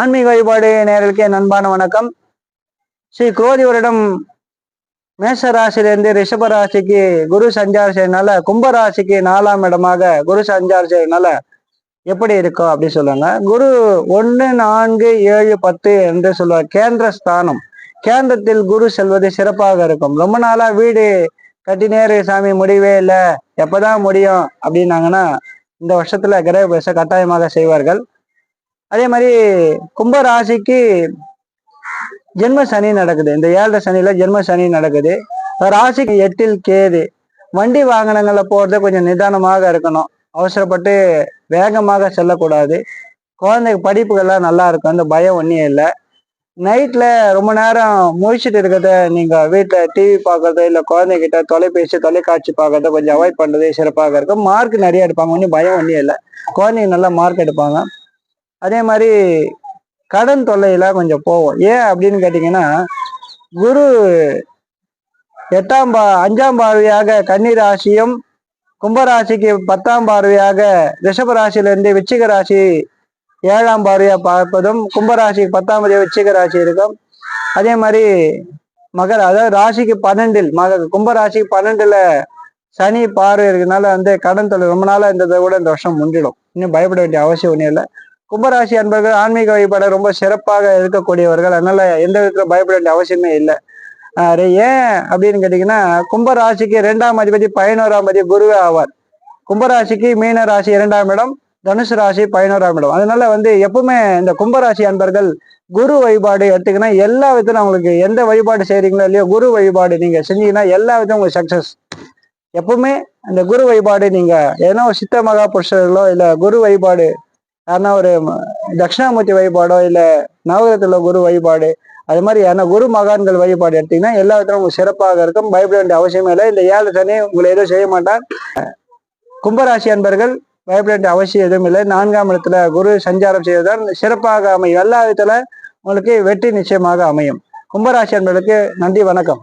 ஆன்மீக வழிபாடு நேர்களுக்கு நண்பான வணக்கம். ஸ்ரீ குரோதி வருடம் மேஷ ராசியிலிருந்து ரிஷப ராசிக்கு குரு சஞ்சார் செய்யறதுனால கும்ப ராசிக்கு நாலாம் இடமாக குரு சஞ்சார் செய்யறதுனால எப்படி இருக்கும் அப்படின்னு சொல்லுவாங்க குரு ஒன்று நான்கு ஏழு பத்து என்று சொல்லுவாங்க கேந்திர ஸ்தானம். கேந்திரத்தில் குரு செல்வது சிறப்பாக இருக்கும். ரொம்ப நாளா வீடு கட்டினேரு சாமி முடிவே இல்லை. எப்பதான் முடியும் அப்படின்னாங்கன்னா இந்த வருஷத்துல கிரக பிரச கட்டாயமாக செய்வார்கள். அதே மாதிரி கும்ப ராசிக்கு ஜென்ம சனி நடக்குது. இந்த ஏழரை சனியில ஜென்ம சனி நடக்குது. ராசிக்கு எட்டில் கேது. வண்டி வாகனங்களில் போகிறது கொஞ்சம் நிதானமாக இருக்கணும். அவசரப்பட்டு வேகமாக செல்லக்கூடாது. குழந்தைக்கு படிப்புகள்லாம் நல்லா இருக்கும் அந்த பயம் ஒன்றும் இல்லை. நைட்டில் ரொம்ப நேரம் முழிச்சிட்டு இருக்கிறத நீங்கள் வீட்டில் டிவி பார்க்கறதோ இல்லை குழந்தைகிட்ட தொலைபேசி தொலைக்காட்சி பார்க்கறத கொஞ்சம் அவாய்ட் பண்ணுறது சிறப்பாக இருக்கும். மார்க் நிறைய எடுப்பாங்க ஒன்றும் பயம் ஒன்றும் இல்லை. குழந்தைங்க நல்லா மார்க் எடுப்பாங்க. அதே மாதிரி கடன் தொல்லையில கொஞ்சம் போவோம் ஏன் அப்படின்னு கேட்டிங்கன்னா குரு எட்டாம் பா அஞ்சாம் பார்வையாக கன்னி ராசியும் கும்பராசிக்கு பத்தாம் பார்வையாக ரிஷப ராசியிலிருந்து விச்சிக ராசி ஏழாம் பார்வையாக பார்ப்பதும் கும்பராசிக்கு பத்தாம் பார்வையாக விச்சிக ராசி இருக்கும். அதே மாதிரி மகர அதாவது ராசிக்கு பன்னெண்டில் மக கும்பராசிக்கு பன்னெண்டுல சனி பார்வை இருக்கிறதுனால வந்து கடன் தொல்லை ரொம்ப நாளாக இருந்ததை விட இந்த வருஷம் முன்றிடும் இன்னும் பயப்பட வேண்டிய அவசியம் ஒன்றும் இல்லை. கும்பராசி அன்பர்கள் ஆன்மீக வழிபாட ரொம்ப சிறப்பாக இருக்கக்கூடியவர்கள். அதனால எந்த விதத்துல பயப்பட வேண்டிய அவசியமே இல்லை. ஏன் அப்படின்னு கேட்டீங்கன்னா கும்பராசிக்கு இரண்டாம் அதிபதி பதினோராம் அதிபதி குருவே ஆவார். கும்பராசிக்கு மீன ராசி இரண்டாம் இடம் தனுசு ராசி பதினோராம் இடம். அதனால வந்து எப்பவுமே இந்த கும்பராசி அன்பர்கள் குரு வழிபாடு எடுத்தீங்கன்னா எல்லா விதத்திலும் அவங்களுக்கு எந்த வழிபாடு செய்கிறீங்களோ இல்லையோ குரு வழிபாடு நீங்க செஞ்சீங்கன்னா எல்லா விதம் உங்களுக்கு சக்சஸ் எப்பவுமே அந்த குரு வழிபாடு நீங்க ஏன்னா ஒரு சித்த மகா புருஷர்களோ இல்ல குரு வழிபாடு யாருன்னா ஒரு தட்சிணாமூர்த்தி வழிபாடோ இல்ல நவகிரகத்துல குரு வழிபாடு அது மாதிரி யாருன்னா குரு மகான்கள் வழிபாடு எடுத்தீங்கன்னா எல்லா விதத்திலும் உங்களுக்கு சிறப்பாக இருக்கும். பயப்பட வேண்டிய அவசியமே இல்லை. இந்த ஏழு சனி உங்களை எதுவும் செய்ய மாட்டான் கும்பராசி அன்பர்கள் பயப்பட வேண்டிய அவசியம் எதுவும் இல்லை. நான்காம் இடத்துல குரு சஞ்சாரம் செய்வதால் சிறப்பாக அமையும். எல்லா விதத்துல உங்களுக்கு வெற்றி நிச்சயமாக அமையும். கும்பராசி அன்பர்களுக்கு நன்றி வணக்கம்.